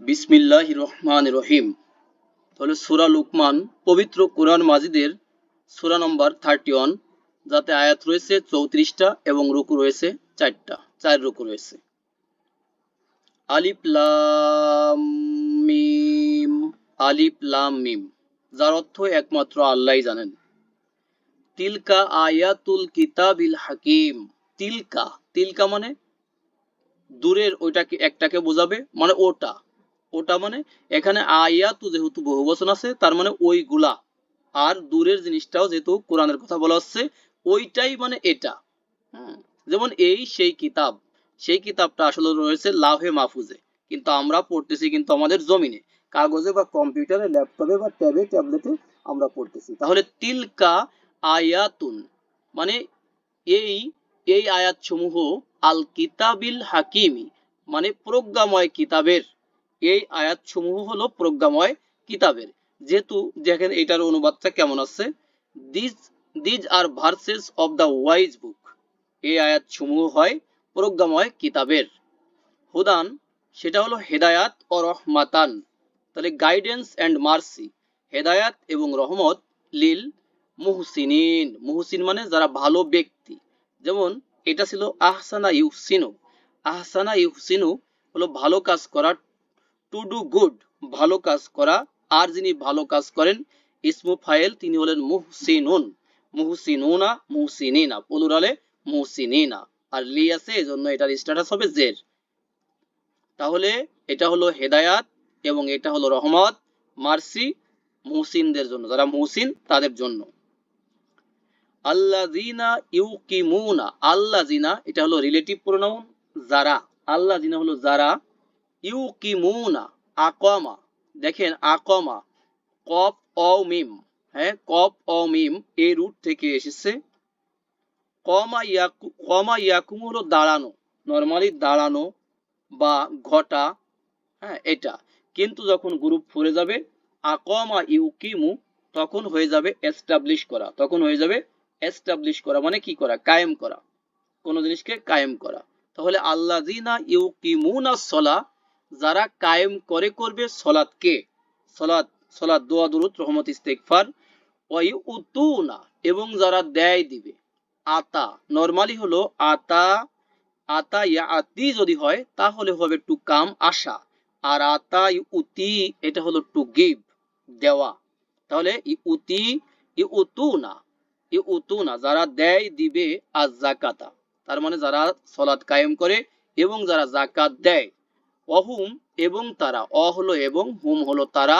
বিসমিল্লাহ রহমান রহিম। তাহলে সুরা লুকমান, পবিত্র কোরআন মাজিদের সুরা নম্বর থার্টি ওয়ান, যাতে আয়াত রয়েছে চৌত্রিশটা এবং রুকু রয়েছে চারটা, চার রুকু রয়েছে। আলিফ লাম মিম, আলিফ মিম, যার অর্থ একমাত্র আল্লাহ জানেন। তিলকা আয়াতুল কিতাবিল হাকিম, তিলকা তিলকা মানে দূরের, ওইটাকে, একটাকে বোঝাবে মানে ওটা। ওটা মানে এখানে আয়াতু যেহেতু বহু বচন আছে, তার মানে ওইগুলা আর দূরের জিনিসটাও যেহেতু কোরআনের কথা বলা হচ্ছে, ওইটাই মানে এটা। যেমন এই সেই কিতাব, সেই কিতাবটা আসলে রয়েছে লাহে মাহফুজে। কিন্তু আমরা পড়তেছি কিন্তু আমাদের জমিনে। কাগজে বা কম্পিউটারে, ল্যাপটপে বা ট্যাবে, ট্যাবলেটে আমরা পড়তেছি। তাহলে তিলকা আয়াতুন মানে এই এই আয়াত সমূহ আল কিতাবিল হাকিমি মানে প্রজ্ঞাময় কিতাবের এই আয়াত সমূহ হলো প্রজ্ঞাময় কিতাবের। যেহেতু দেখেন এটার অনুবাদটা কেমন আছে? This these are verses of the wise book এই আয়াত সমূহ হয় প্রজ্ঞাময় কিতাবের। হুদান, সেটা হলো হেদায়াত ও রহমাতান। তাহলে গাইডেন্স অ্যান্ড মার্সি হেদায়াত এবং রহমত লিল মুহসিনিন। মুহসিন মানে যারা ভালো ব্যক্তি। যেমন এটা ছিল আহসানা ইউহসিনু। আহসানা ইউহসিনু হলো ভালো কাজ করা টু ডু গুড ভালো কাজ করা। আর যিনি ভালো কাজ করেন, ইসমু ফাইল তিনি হলেন মুহসিনুন। মুহসিনুনা, মুহসিনিনা। প্লুরালে মুহসিনিনা। আর লি আছে, এজন্য এটার স্ট্যাটাস হবে জের। তাহলে এটা হলো হেদায়াত এবং এটা হলো রহমত, মার্সি মুহসিনদের জন্য, যারা মুহসিন তাদের জন্য। আল্লাযিনা ইউকিমুনা, আল্লাযিনা, এটা হলো রিলেটিভ প্রোনাউন যারা। আল্লাযিনা হলো যারা ইউকিমুনা, আকমা। দেখেন, আকমা মিম হ্যাঁ এই রুট থেকে এসেছে। কমা ইয়াকু কমা ইয়াকুম হলো দাঁড়ানো, নর্মালি দাঁড়ানো বা ঘটা হ্যাঁ এটা। কিন্তু যখন গ্রুপ ফুরে যাবে, আকমা ইউকিমু, তখন হয়ে যাবে এস্টাবলিশ করা। তখন হয়ে যাবে এস্টাবলিশ করা মানে কি করা? কায়েম করা। কোন জিনিসকে কায়েম করা। তাহলে আল্লাযিনা ইউকিমুনা সলা যারা কায়েম করে করবে সলাৎকে সলাৎ সলাৎ, দোয়া, দুরুদ, রহমত, ইস্তেগফার। ওয়াই উতুনা এবং যারা দেয় দিবে। আতা, নরমালি হলো আতা আতা ইয়া আতি যদি হয়, তাহলে হবে টু কাম আশা। আর আতা ই উতি এটা হলো টু গিভ, দেওয়া। তাহলে ই উতি ই উতুনা ই উতুনা যারা দেয় দিবে আজ জাকাতা তার মানে যারা সলাৎ কায়েম করে এবং যারা জাকাত দেয়। অহুম এবং তারা, অ হলো এবং হুম হলো তারা,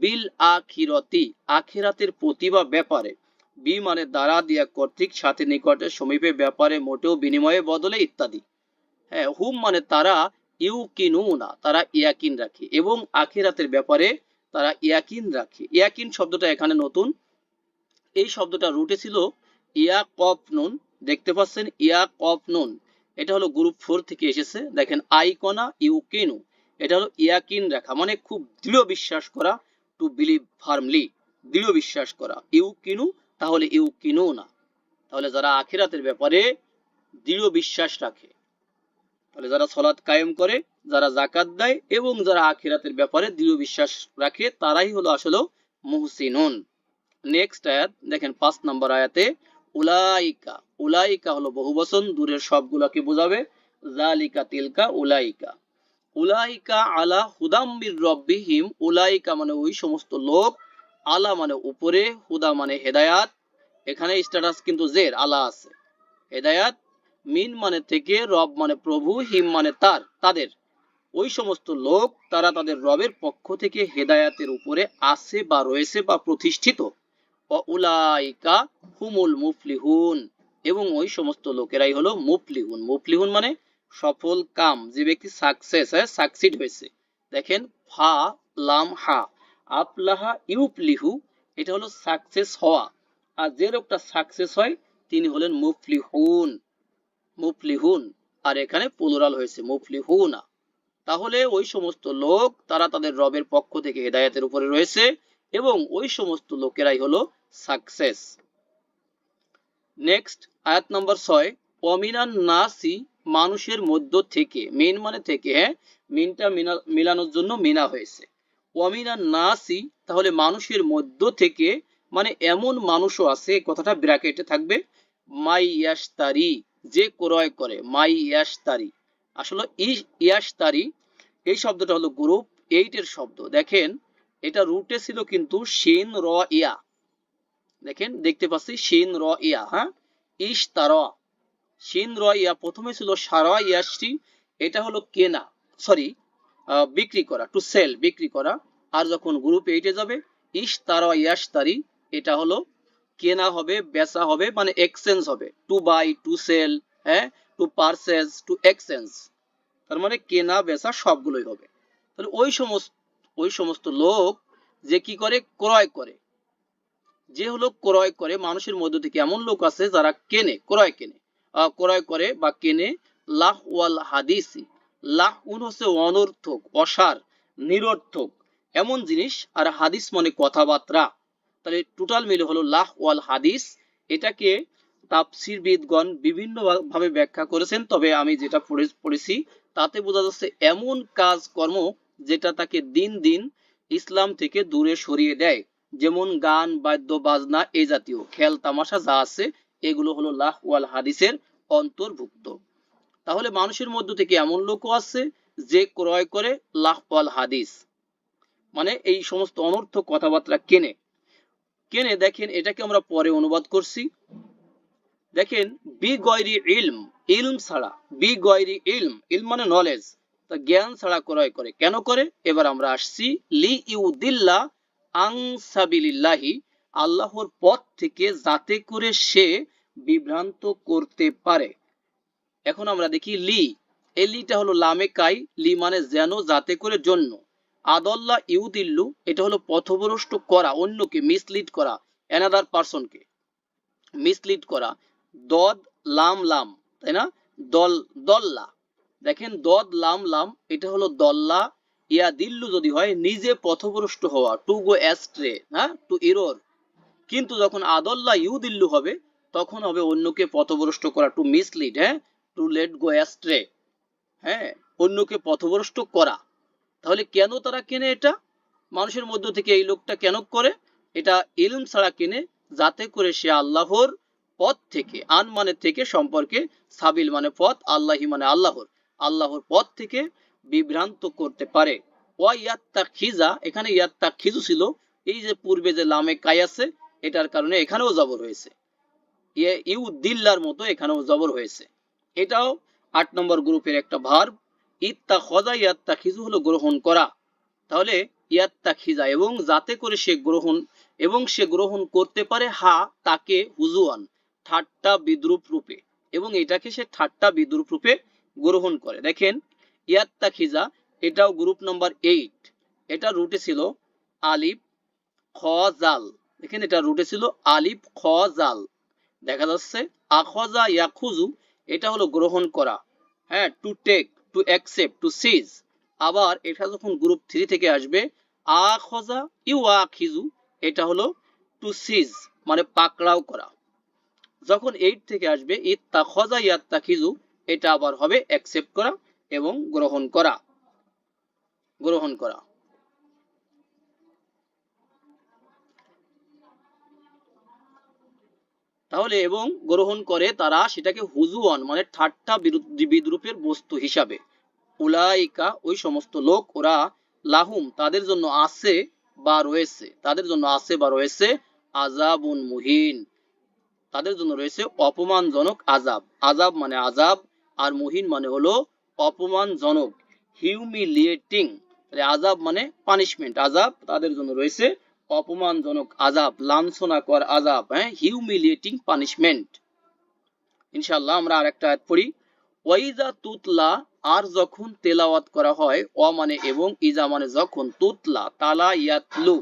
বিল আখিরতি, আখিরাতের প্রতি বা ব্যাপারে। বি মানে দ্বারা দিয়া কর্তৃক সাথে নিকটে সমীপে ব্যাপারে মোটেও বিনিময়ে বদলে ইত্যাদি। হ্যাঁ হুম মানে তারা ইউ কিনুনা তারা ইয়াকিন রাখে এবং আখিরাতের ব্যাপারে তারা ইয়াকিন রাখে। ইয়াকিন শব্দটা এখানে নতুন। এই শব্দটা রুটে ছিল ইয়া কফ নুন দেখতে পাচ্ছেন? ইয়া কফ নুন এটা হলো গ্রুপ ফোর থেকে এসেছে। দেখেন আইকনা ইউকিনু, এটা হলো ইয়াকিন রাখা মানে খুব দৃঢ় বিশ্বাস করা টু বিলিভ ফার্মলি দৃঢ় বিশ্বাস করা। ইউকিনু, তাহলে ইউকিনু না। তাহলে যারা আখিরাতের ব্যাপারে দৃঢ় বিশ্বাস রাখে, তাহলে যারা সলাৎ কায়েম করে, যারা জাকাত দেয় এবং যারা আখিরাতের ব্যাপারে দৃঢ় বিশ্বাস রাখে, তারাই হলো আসলে মুহসিনুন। নেক্সট আয়াত, দেখেন পাঁচ নম্বর আয়াতে উলাইকা উলাইকা হলো বহুবচন, দূরের সবগুলোকে বোঝাবে। জালিকা তিলকা, উলাইকা। উলাইকা আলা হুদাম্বির রব্বিহিম, উলাইকা মানে ওই সমস্ত লোক আলা মানে উপরে, হুদা মানে হেদায়াত। এখানে স্ট্যাটাস কিন্তু জের, আলা আছে। হেদায়াত, মিন মানে থেকে, রব মানে প্রভু, হিম মানে তার, তাদের। ওই সমস্ত লোক তারা তাদের রবের পক্ষ থেকে হেদায়াতের উপরে আছে বা রয়েছে বা প্রতিষ্ঠিত। উলাইকা হুমুল মুফলিহুন। এবং ওই সমস্ত লোকেরাই হলো মুফলিহুন। মুফলিহুন মানে সফল, কাম। যে ব্যক্তি সাকসেস হ্যাঁ সাকসিড হয়েছে। দেখেন, ফা, লাম, হা। আপলাহা ইউপলিহু এটা হলো সাকসেস হওয়া। আর যে লোকটা সাকসেস হয়, তিনি হলেন মুফলিহুন। মুফলিহুন। আর এখানে প্লুরাল হয়েছে, মুফলিহুনা। তাহলে ওই সমস্ত লোক, তারা তাদের রবের পক্ষ থেকে হেদায়েতের উপরে রয়েছে। এবং ওই সমস্ত লোকেরাই হলো সাকসেস নেক্সট আয়াত নম্বর ছয় অমিনান নাসি, মানুষের মধ্য থেকে মিন মানে থেকে হ্যাঁ? মিনটা মিলানোর জন্য মিনা হয়েছে। ওয়ামিনা নাসি, তাহলে মানুষের মধ্য থেকে মানে এমন মানুষও আছে, কথাটা ব্র্যাকেটে থাকবে, মাই ইয়াশতারি, যে ক্রয় করে, মাই ইয়াশতারি। আসলে ই- ইয়াশতারি, এই শব্দটা হলো গ্রুপ এইটের শব্দ। দেখেন, এটা রুটে ছিল কিন্তু শিন র, ইয়া। দেখেন, দেখতে পাচ্ছি শিন র ইয়া হ্যাঁ? ইশ তারা শিন র ইয়া প্রথমে ছিল সারা ইয়াসটি এটা হলো কেনা, সরি বিক্রি করা টু সেল বিক্রি করা। আর যখন গ্রুপ এইটে যাবে, ইশ তারা ইয়াসতারি এটা হলো কেনা হবে, বেচা হবে মানে এক্সচেঞ্জ হবে। টু বাই টু সেল হ্যাঁ? টু পারচেজ টু এক্সচেঞ্জ তার মানে কেনা, বেচা সবগুলোই হবে। তাহলে ওই সমস্ত ওই সমস্ত লোক যে কি করে? ক্রয় করে। যে হলো ক্রয় করে, মানুষের মধ্য থেকে এমন লোক আছে যারা কেনে, ক্রয় কেনে। ক্রয় করে বা কেনে লাহ ওয়াল হাদিসি। লাহ উন হচ্ছে অনর্থক, অসার, নিরর্থক। এমন জিনিস আর হাদিস মানে কথাবার্তা। তাহলে টোটাল মিলে হলো লাহ ওয়াল হাদিস। এটাকে তাফসিরবিদগণ বিভিন্ন ভাবে ব্যাখ্যা করেছেন, তবে আমি যেটা পড়ে- পড়েছি, তাতে বোঝা যাচ্ছে এমন কাজ কর্ম যেটা তাকে দিন দিন ইসলাম থেকে দূরে সরিয়ে দেয়। যেমন গান, বাদ্য, বাজনা এই জাতীয় খেল, তামাশা যা আছে, এগুলো হলো লাহ ওয়াল হাদিসের অন্তর্ভুক্ত। তাহলে মানুষের মধ্য থেকে এমন লোকও আছে যে ক্রয় করে লাহ ওয়াল হাদিস। মানে এই সমস্ত অনর্থক কথাবার্তা কেনে। কেনে, দেখেন, এটাকে আমরা পরে অনুবাদ করছি। দেখেন বি গয়রি ইলম ইলম ছাড়া বি গয়রি ইলম ইলম মানে নলেজ তা জ্ঞান ছাড়া ক্রয় করে। কেন করে? এবার আমরা আসছি লি ইউদিল্লা আং সাবিলিল্লাহি আল্লাহর পথ থেকে যাতে করে সে বিভ্রান্ত করতে পারে। এখন আমরা দেখি লি। এই লিটা হলো লামে কাই, লি মানে যেন, যাতে করে জন্য। আদল্লা ইউদিল্লু, এটা হলো পথভ্রষ্ট করা, অন্যকে মিসলিড করা অ্যানাদার পারসনকে মিসলিড করা। দদ, লাম লাম, তাই না? দল, দল্লা। দেখেন দদ, লাম লাম, এটা হলো দল্লা ইয়া দিল্লু যদি হয়, নিজে পথভ্রষ্ট হওয়া টু গো অ্যাস্ট্রে হ্যাঁ? টু ইরোর কিন্তু যখন আদল্লা ইউ দিল্লু হবে, তখন হবে অন্যকে পথভ্রষ্ট করা টু মিসলিড হ্যাঁ? টু লেট গো অ্যাস্ট্রে হ্যাঁ? অন্যকে পথভ্রষ্ট করা। তাহলে কেন তারা কেনে এটা? মানুষের মধ্য থেকে এই লোকটা কেন করে? এটা ইলম ছাড়া কেনে, যাতে করে সে আল্লাহর পথ থেকে, আন মানে থেকে সম্পর্কে সাবিল মানে পথ, আল্লাহি মানে আল্লাহর। আল্লাহর পথ থেকে বিভ্রান্ত করতে পারে। ওয়া খিজা এখানে ইয়াত্তা খিজু ছিল। এই যে পূর্বে যে লামে কাই আছে, এটার কারণে এখানেও জবর হয়েছে। ইয়ে ইউ দিল্লার মতো এখানেও জবর হয়েছে। এটাও আট নম্বর গ্রুপের একটা ভার ইত্তা খজা ইয়াত্তা খিজু হলো গ্রহণ করা। তাহলে ইয়াত্তা খিজা এবং যাতে করে সে গ্রহণ এবং সে গ্রহণ করতে পারে, হা, তাকে হুজুয়ান, ঠাট্টা বিদ্রুপ রূপে। এবং এটাকে সে ঠাট্টা বিদ্রুপ রূপে গ্রহণ করে। দেখেন ইয়াত্তা খিজা এটাও গ্রুপ নাম্বার এইট এটা রুটে ছিল আলিফ, খ, জাল। দেখেন এটা রুটে ছিল আলিফ, খ, জাল। দেখা যাচ্ছে, আখজা ইয়াখুজু, এটা হলো গ্রহণ করা। হ্যাঁ to take to accept to seize আবার এটা যখন গ্রুপ থ্রি থেকে আসবে, আখজা ইউ আখিজু এটা হলো টু সিজ মানে পাকড়াও করা। যখন এইট থেকে আসবে ইত্তা খজা ইয়াত্তা খিজু এটা আবার হবে অ্যাকসেপ্ট করা। এবং গ্রহণ করা। গ্রহণ করা। তাহলে এবং গ্রহণ করে তারা সেটাকে হুজুয়ান মানে ঠাট্টা বিদ্রুপের বস্তু হিসাবে। উলাইকা, ওই সমস্ত লোক, ওরা লাহুম, তাদের জন্য আছে বা রয়েছে, তাদের জন্য আছে বা রয়েছে আজাবুন মুহিন। তাদের জন্য রয়েছে অপমানজনক আজাব আজাব মানে আজাব আর মুহিন মানে হলো অপমানজনক হিউমিলিয়েটিং আজাব মানে পানিশমেন্ট আজাব তাদের জন্য রয়েছে অপমানজনক আজাব লাঞ্ছনাকর আজাব হ্যাঁ হিউমিলিয়েটিং পানিশমেন্ট ইনশাআল্লাহ আমরা আরেকটা আয়াত পড়ি, ওয়াইজা তুতলা, আর যখন তেলাওয়াত করা হয় অ মানে এবং ইজা মানে যখন তুতলা তালা ইয়াতলু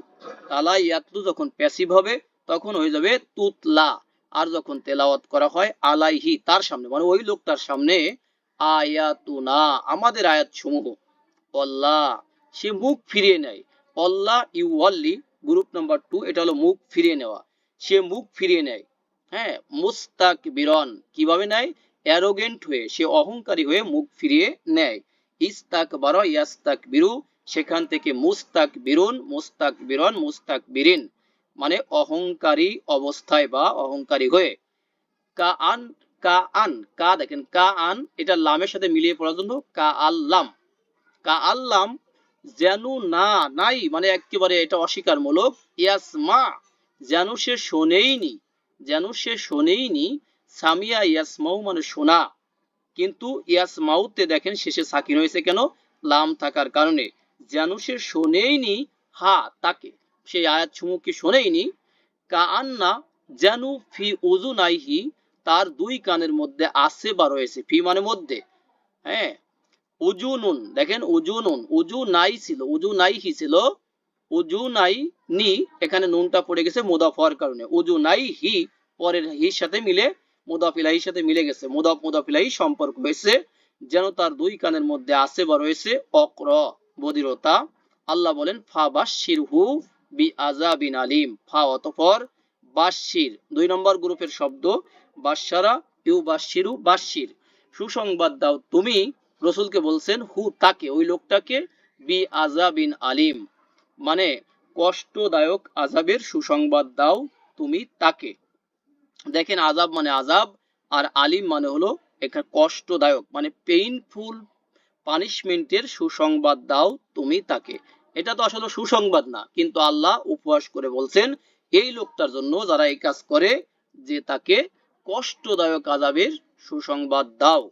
তালা ইয়াতলু যখন প্যাসিভ হবে, তখন হয়ে যাবে তুতলা, আর যখন তেলাওয়াত করা হয়, আলাইহি, তার সামনে মানে ওই লোকটার সামনে আয়াতুনা, আমাদের আয়াত সমূহ অল্লাহ সে মুখ ফিরিয়ে নেয়। অল্লাহ ইউ অল্লি গ্রুপ নাম্বার টু, এটা হলো মুখ ফিরিয়ে নেওয়া। সে মুখ ফিরিয়ে নেয়। হ্যাঁ মুস্তাক বিরন কীভাবে নেয়? অ্যারোগেন্ট হয়ে, সে অহংকারী হয়ে মুখ ফিরিয়ে নেয়। ইস্তাক বারো ইয়াস্তাক বিরু সেখান থেকে মুস্তাক বিরুন মুস্তাক বিরন মুস্তাক বিরিন মানে অহংকারী অবস্থায় বা অহংকারী হয়ে। কা আন কা আন কা দেখেন কা আন এটা লামের সাথে মিলিয়ে পড়ার জন্য কা আল্লাম কা আল্লাম যেন না, নাই মানে একেবারে এটা অস্বীকারমূলক। ইয়াসমা, যেন সে শোনেইনি, যেন সে শোনেইনি, সামিয়া ইয়াসমাউ মানে শোনা। কিন্তু ইয়াসমাউতে দেখেন শেষে সাকিন হয়েছে কেন? লাম থাকার কারণে। যেন সে শোনেইনি, হা, তাকে। সেই আয়াত সমূহকে শোনেইনি? কা আন্না যেন ফি উজু নাইহি তার দুই কানের মধ্যে আছে বা রয়েছে। ফি মানে মধ্যে। হ্যাঁ? উজু নুন। দেখেন, উজু নুন। উজু নাই ছিল, উজু নাই হি ছিল, উজু নাই নি। এখানে নুনটা পড়ে গেছে মুদাফ হওয়ার কারণে। উজু নাই হি, পরের হির সাথে মিলে মুদাফিলাহির সাথে মিলে গেছে। মুদাফ মুদাফিলাহি সম্পর্ক হয়েছে, যেন তার দুই কানের মধ্যে আছে বা রয়েছে অক্র বদিরতা আল্লাহ বলেন, ফা বাশির হু বি আজাবিন আলিম। ফা অতপর বাশির দুই নম্বর গ্রুপের শব্দ বাশারা ইউ বাশিরু বাশির সুসংবাদ দাও, তুমি রসুলকে বলছেন, হু, তাকে, ওই লোকটাকে, বি আজাবিন আলিম। মানে কষ্টদায়ক আজাবের সুসংবাদ দাও তুমি তাকে। দেখেন আজাব মানে আজাব আর আলিম মানে হলো এখানে কষ্টদায়ক মানে পেইনফুল পানিশমেন্টের সুসংবাদ দাও তুমি তাকে। এটা তো আসলে সুসংবাদ না, কিন্তু আল্লাহ উপহাস করে বলছেন, এই লোকটার জন্য যারা এই কাজ করে, যে তাকে কষ্টদায়ক আজাবের সুসংবাদ দাও।